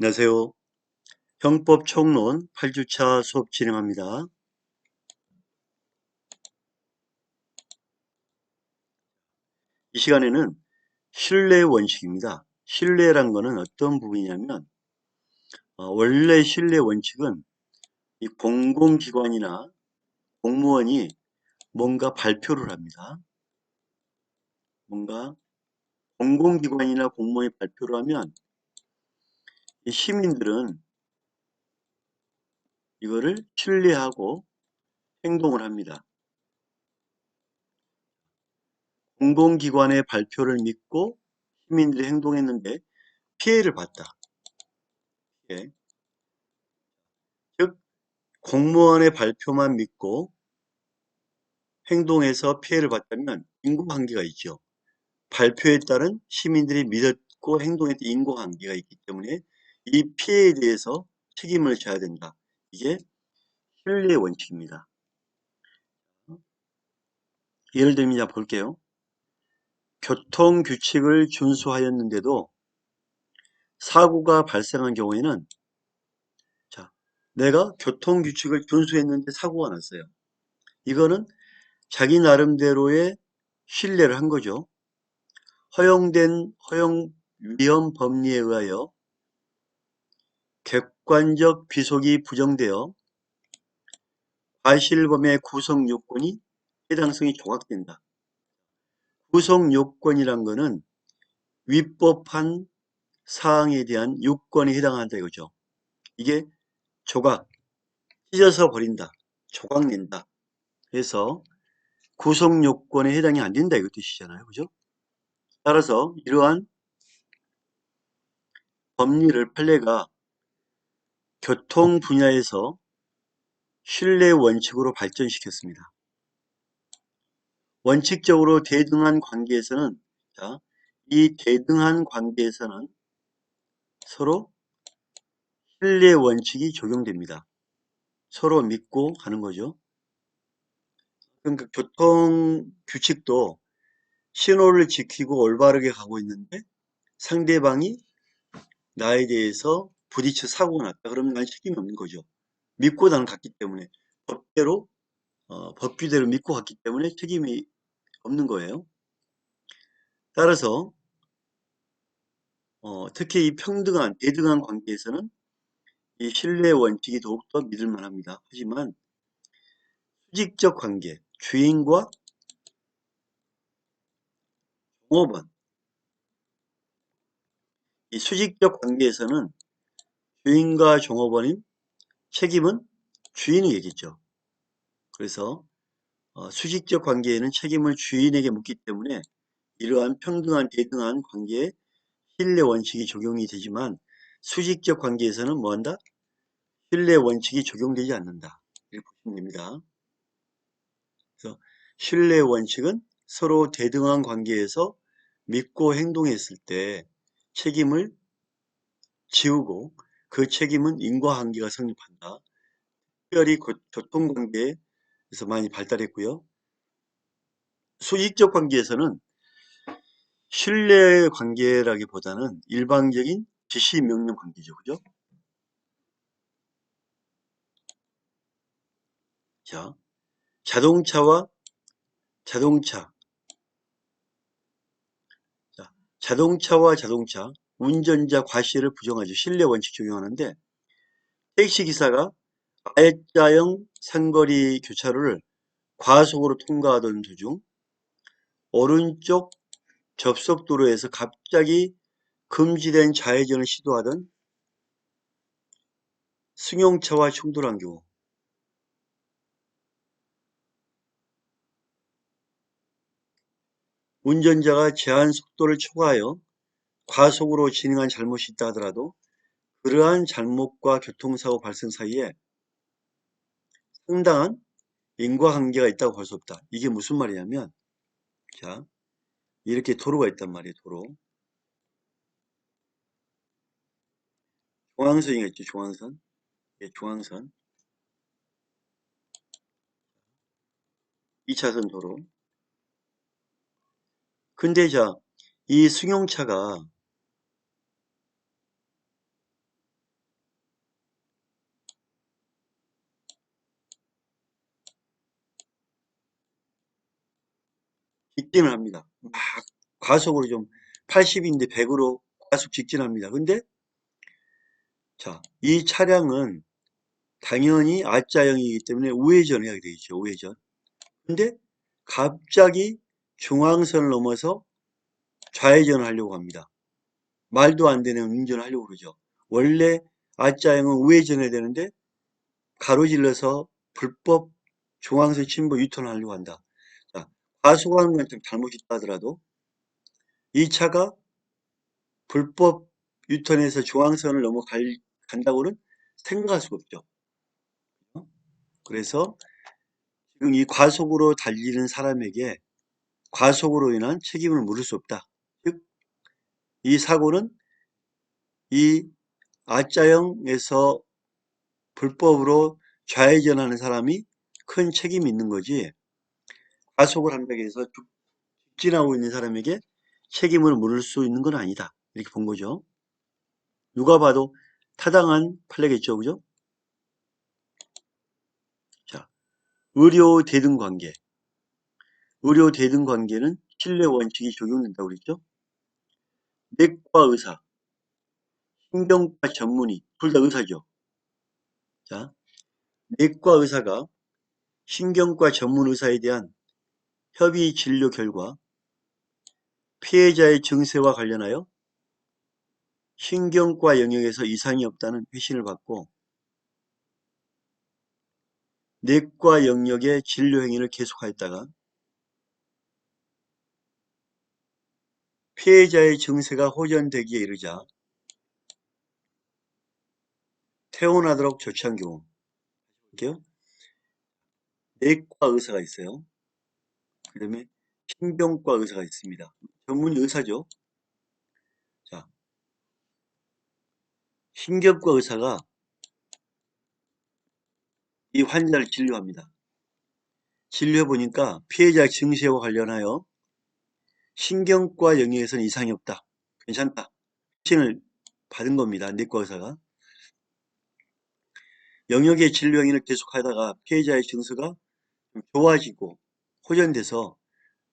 안녕하세요. 형법 총론 8주차 수업 진행합니다. 이 시간에는 신뢰 원칙입니다. 신뢰란 것은 어떤 부분이냐면 어, 원래 신뢰 원칙은 이 공공기관이나 공무원이 뭔가 발표를 합니다. 뭔가 공공기관이나 공무원이 발표를 하면 이 시민들은 이거를 신뢰하고 행동을 합니다. 공공기관의 발표를 믿고 시민들이 행동했는데 피해를 봤다. 예. 즉 공무원의 발표만 믿고 행동해서 피해를 봤다면 인과관계가 있죠. 발표에 따른 시민들이 믿었고 행동했던 인과관계가 있기 때문에 이 피해에 대해서 책임을 져야 된다. 이게 신뢰 원칙입니다. 예를 들면 자 볼게요. 교통 규칙을 준수하였는데도 사고가 발생한 경우에는 자 내가 교통 규칙을 준수했는데 사고가 났어요. 이거는 자기 나름대로의 신뢰를 한 거죠. 허용된 허용 위험 법리에 의하여 객관적 귀속이 부정되어 과실범의 구성 요건이 해당성이 조각된다. 구성 요건이란 것은 위법한 사항에 대한 요건에 해당한다 이거죠. 이게 조각, 찢어서 버린다, 조각 낸다. 해서 구성 요건에 해당이 안 된다 이거 뜻이잖아요. 그죠? 따라서 이러한 법리를 판례가 교통 분야에서 신뢰 원칙으로 발전시켰습니다. 원칙적으로 대등한 관계에서는 자, 이 대등한 관계에서는 서로 신뢰 원칙이 적용됩니다. 서로 믿고 가는 거죠. 그러니까 교통 규칙도 신호를 지키고 올바르게 가고 있는데 상대방이 나에 대해서 부딪혀 사고가 났다. 그러면 난 책임이 없는 거죠. 믿고 나는 갔기 때문에 법대로 어, 법규대로 믿고 갔기 때문에 책임이 없는 거예요. 따라서 어, 특히 이 평등한 대등한 관계에서는 이 신뢰 원칙이 더욱더 믿을 만합니다. 하지만 수직적 관계, 주인과 종업원 이 수직적 관계에서는 주인과 종업원인 책임은 주인이겠죠. 그래서 어, 수직적 관계에는 책임을 주인에게 묻기 때문에 이러한 평등한 대등한 관계에 신뢰 원칙이 적용이 되지만 수직적 관계에서는 뭐한다? 신뢰 원칙이 적용되지 않는다. 이렇게 보시면 됩니다. 그래서 신뢰 원칙은 서로 대등한 관계에서 믿고 행동했을 때 책임을 지우고 그 책임은 인과관계가 성립한다. 특별히 교통관계에서 많이 발달했고요. 수직적 관계에서는 신뢰 관계라기보다는 일방적인 지시 명령 관계죠. 그죠? 자, 자동차와 자동차. 자, 자동차와 자동차. 운전자 과실을 부정하죠. 신뢰 원칙 적용하는데 택시기사가 R자형 상거리 교차로를 과속으로 통과하던 도중 오른쪽 접속도로에서 갑자기 금지된 좌회전을 시도하던 승용차와 충돌한 경우 운전자가 제한 속도를 초과하여 과속으로 진행한 잘못이 있다 하더라도 그러한 잘못과 교통사고 발생 사이에 상당한 인과관계가 있다고 볼 수 없다. 이게 무슨 말이냐면 자 이렇게 도로가 있단 말이에요. 도로. 중앙선이 있죠. 중앙선. 예, 중앙선. 2차선 도로. 근데 자, 이 승용차가 직진을 합니다. 막 과속으로 좀 80인데 100으로 과속 직진합니다. 근데 자, 이 차량은 당연히 R자형이기 때문에 우회전을 하게 되죠. 우회전. 근데 갑자기 중앙선을 넘어서 좌회전을 하려고 합니다. 말도 안 되는 운전을 하려고 그러죠. 원래 R자형은 우회전해야 되는데 가로질러서 불법 중앙선 침범 유턴을 하려고 한다. 자, 과속하는 건 좀 잘못이 있다 하더라도 이 차가 불법 유턴해서 중앙선을 넘어간다고는 생각할 수가 없죠. 그래서 지금 이 과속으로 달리는 사람에게 과속으로 인한 책임을 물을 수 없다. 즉, 이 사고는 이 R자형에서 불법으로 좌회전하는 사람이 큰 책임이 있는 거지 과속을 한다고 해서 직진하고 있는 사람에게 책임을 물을 수 있는 건 아니다. 이렇게 본 거죠. 누가 봐도 타당한 판례겠죠. 그죠? 자, 의료 대등 관계. 의료 대등 관계는 신뢰 원칙이 적용된다고 그랬죠. 내과 의사, 신경과 전문의, 둘 다 의사죠. 자, 내과 의사가 신경과 전문 의사에 대한 협의 진료 결과 피해자의 증세와 관련하여 신경과 영역에서 이상이 없다는 회신을 받고 내과 영역의 진료 행위를 계속하였다가 피해자의 증세가 호전되기에 이르자 퇴원하도록 조치한 경우 볼게요. 내과 의사가 있어요. 그 다음에 신경과 의사가 있습니다. 전문의 의사죠. 자, 신경과 의사가 이 환자를 진료합니다. 진료해 보니까 피해자 증세와 관련하여 신경과 영역에서는 이상이 없다. 괜찮다. 신을 받은 겁니다. 내과 의사가. 영역의 진료 행위를 계속하다가 피해자의 증세가 좀 좋아지고 호전돼서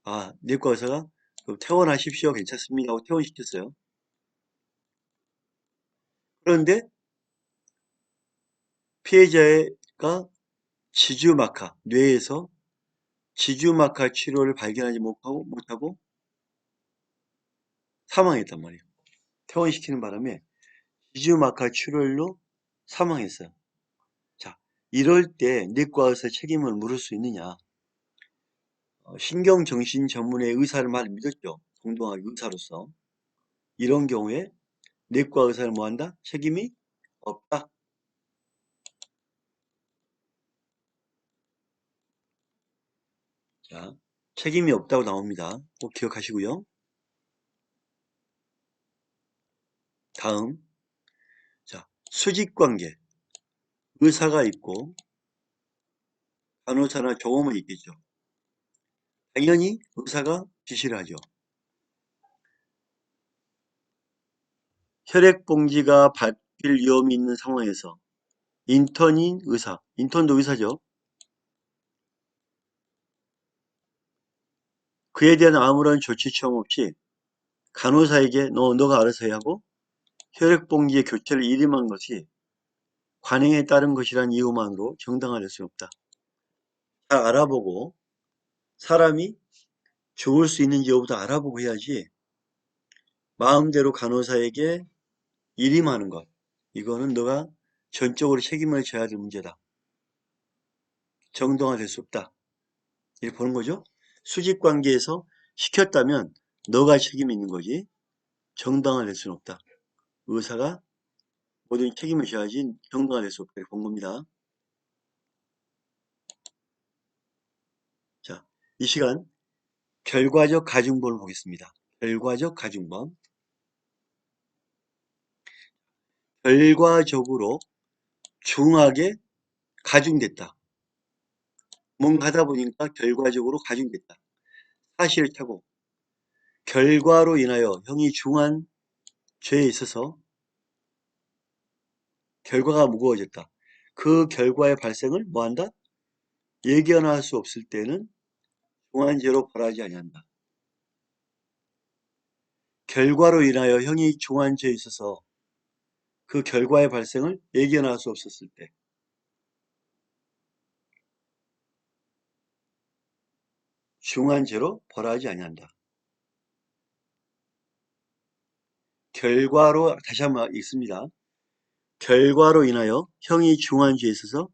아 내과 의사가 퇴원하십시오 괜찮습니다 하고 퇴원시켰어요. 그런데 피해자가 지주마카 뇌에서 지주마카 치료를 발견하지 못하고 못하고 사망했단 말이에요. 퇴원시키는 바람에 지주마카 출혈로 사망했어요. 자, 이럴 때 내과 의사 책임을 물을 수 있느냐? 어, 신경정신 전문의 의사를 말 믿었죠. 동동하게 의사로서. 이런 경우에 내과 의사를 뭐한다? 책임이 없다. 자, 책임이 없다고 나옵니다. 꼭 기억하시고요. 다음, 자, 수직관계. 의사가 있고 간호사나 조음은 있겠죠. 당연히 의사가 지시를 하죠. 혈액봉지가 밟힐 위험이 있는 상황에서 인턴인 의사, 인턴도 의사죠. 그에 대한 아무런 조치 취함 없이 간호사에게 너, 너가 알아서 해 하고 혈액봉지의 교체를 일임한 것이 관행에 따른 것이란 이유만으로 정당화될 수 없다. 잘 알아보고 사람이 죽을 수 있는지 여부터 알아보고 해야지 마음대로 간호사에게 일임하는 것 이거는 너가 전적으로 책임을 져야 될 문제다. 정당화될 수 없다. 이렇게 보는 거죠. 수직관계에서 시켰다면 너가 책임이 있는 거지 정당화될 수는 없다. 의사가 모든 책임을 져야지 정당화될 수 없다. 이렇게 본 겁니다. 자, 이 시간 결과적 가중범을 보겠습니다. 결과적 가중범. 결과적으로 중하게 가중됐다. 뭔가 하다 보니까 결과적으로 가중됐다. 사실을 타고 결과로 인하여 형이 중한 죄에 있어서 결과가 무거워졌다. 그 결과의 발생을 뭐한다? 예견할 수 없을 때는 중한 죄로 벌하지 아니한다. 결과로 인하여 형이 중한 죄에 있어서 그 결과의 발생을 예견할 수 없었을 때 중한 죄로 벌하지 아니한다. 결과로 다시 한번 읽습니다. 결과로 인하여 형이 중한 죄에 있어서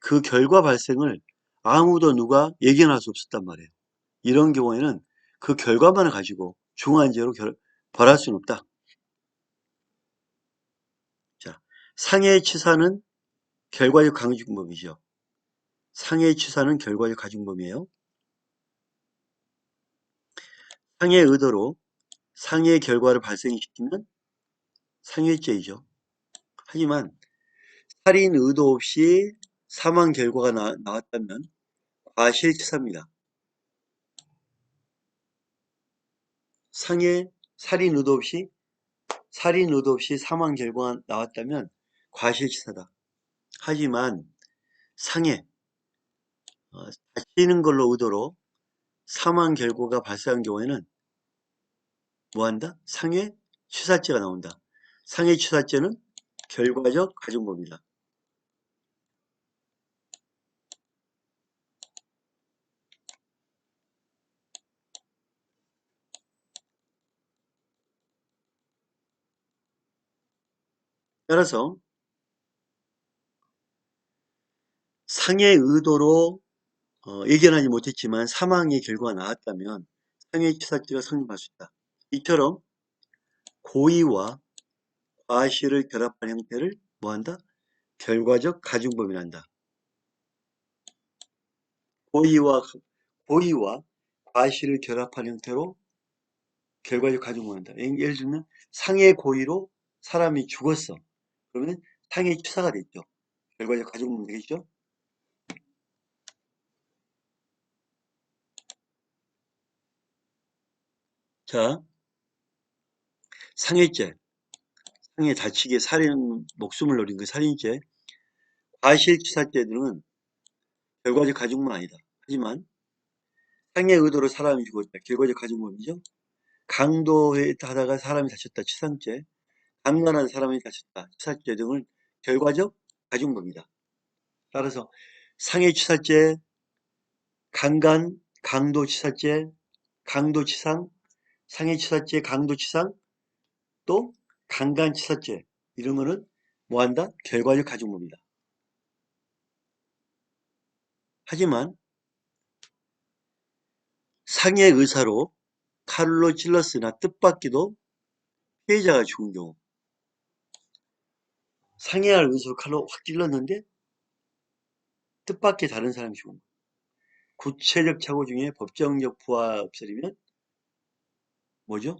그 결과 발생을 아무도 누가 예견할 수 없었단 말이에요. 이런 경우에는 그 결과만을 가지고 중한 죄로 결, 벌할 수는 없다. 자, 상해 치사는 결과적 강요징법이죠. 상해 치사는 결과적 가중범이에요. 상해 의도로 상해 결과를 발생시키면 상해죄이죠. 하지만 살인 의도 없이 사망 결과가 나, 나왔다면 과실치사입니다. 상해 살인 의도 없이 살인 의도 없이 사망 결과가 나왔다면 과실치사다. 하지만 상해 어, 다치는 걸로 의도로 사망 결과가 발생한 경우에는 뭐한다? 상해 취사죄가 나온다. 상해 취사죄는 결과적 가중법이다. 따라서 상해 의도로 어, 예견하지 못했지만 사망의 결과가 나왔다면 상해 취사죄가 성립할 수 있다. 이처럼 고의와 과실을 결합한 형태를 뭐한다? 결과적 가중범이란다. 고의와 고의와 과실을 결합한 형태로 결과적 가중범한다. 예를 들면 상해 고의로 사람이 죽었어. 그러면 상해 취사가 됐죠. 결과적 가중범 되겠죠? 자, 상해죄, 상해 다치게 살인, 목숨을 노린 그 살인죄, 과실치사죄들은 결과적 가중범 아니다. 하지만 상해 의도로 사람이 죽었다. 결과적 가중범이죠. 강도하다가 사람이 다쳤다. 치상죄, 강간한 사람이 다쳤다. 치사죄 등을 결과적 가중범이다. 따라서 상해 치사죄, 강간, 강도 치사죄, 강도 치상, 상해치사죄, 강도치상, 또 강간치사죄 이런 거는 뭐한다? 결과적 가중법이다. 하지만 상해 의사로 칼로 찔렀으나 뜻밖에도 피해자가 죽은 경우 상해할 의사로 칼로 확 찔렀는데 뜻밖의 다른 사람이 죽은 거 구체적 착오 중에 법정적 부하 없애리면 뭐죠?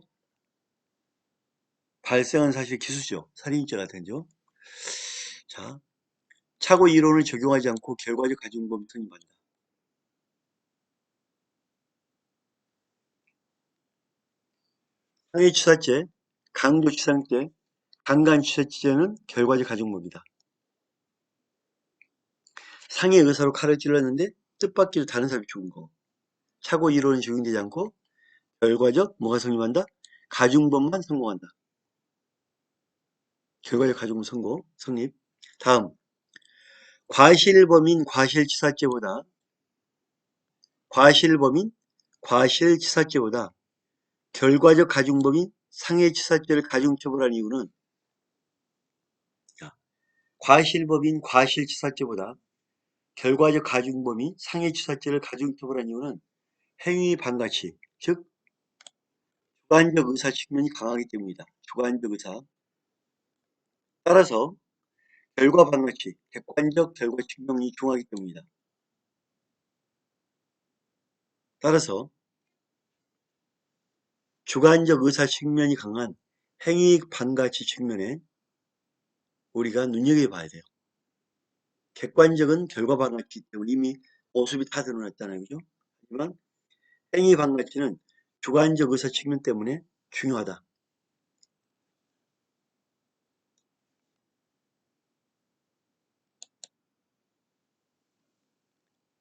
발생한 사실 기수죠. 살인죄가 되죠. 자, 착오 이론을 적용하지 않고 결과적 가중범 성립한다. 상해치사죄, 강도치상죄, 강간치사죄는 결과적 가중범이다. 상해 의사로 칼을 찔렀는데 뜻밖에도 다른 사람이 죽은 거. 착오 이론은 적용되지 않고 결과적 뭐가 성립한다? 가중범만 성공한다. 결과적 가중범 성공, 성립. 다음 과실범인 과실치사죄보다 과실범인 과실치사죄보다 결과적 가중범인 상해치사죄를 가중처벌한 이유는 과실범인 과실치사죄보다 결과적 가중범인 상해치사죄를 가중처벌한 이유는 행위 반가치, 즉 주관적 의사 측면이 강하기 때문이다. 주관적 의사. 따라서 결과 반가치, 객관적 결과 측면이 중하기 때문이다. 따라서 주관적 의사 측면이 강한 행위 반가치 측면에 우리가 눈여겨봐야 돼요. 객관적은 결과 반가치 때문에 이미 모습이 다 드러났잖아요. 그죠? 하지만 행위 반가치는 주관적 의사 측면 때문에 중요하다.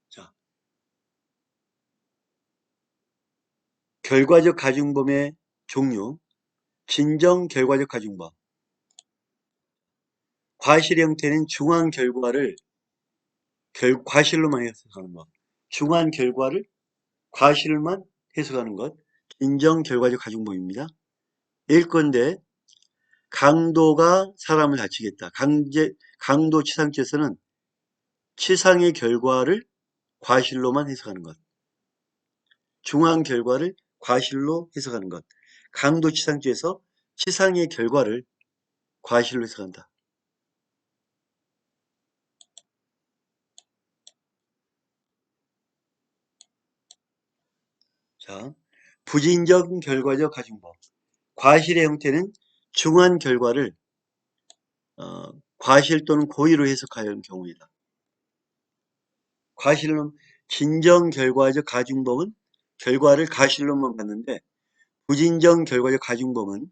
자, 결과적 가중범의 종류 진정 결과적 가중법. 과실 형태는 중한 결과를 결, 과실로만 해석하는 것. 중한 결과를 과실만 해석하는 것. 진정 결과적 가중법입니다. 일 건데 강도가 사람을 다치겠다. 강제, 강도 치상죄에서는 치상의 결과를 과실로만 해석하는 것. 중한 결과를 과실로 해석하는 것. 강도 치상죄에서 치상의 결과를 과실로 해석한다. 자, 부진적 결과적 가중법. 과실의 형태는 중한 결과를 어, 과실 또는 고의로 해석하는 경우이다. 과실론 진정 결과적 가중법은 결과를 가실로만 봤는데 부진정 결과적 가중법은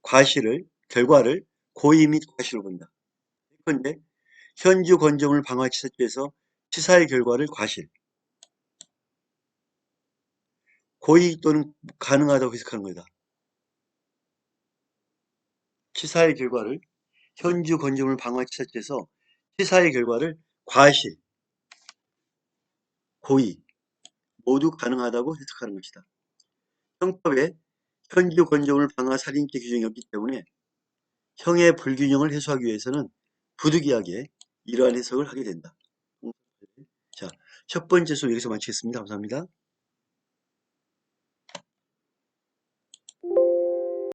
과실을 결과를 고의 및 과실로 본다. 그런데 현주 건조물 방화 치사죄에서 치사의 결과를 과실, 고의 또는 가능하다고 해석하는 거다. 치사의 결과를 현주 건조물 방화치사죄에서 치사의 결과를 과실, 고의 모두 가능하다고 해석하는 것이다. 형법에 현주 건조물 방화 살인죄 규정이 없기 때문에 형의 불균형을 해소하기 위해서는 부득이하게 이러한 해석을 하게 된다. 자, 첫 번째 수업 여기서 마치겠습니다. 감사합니다.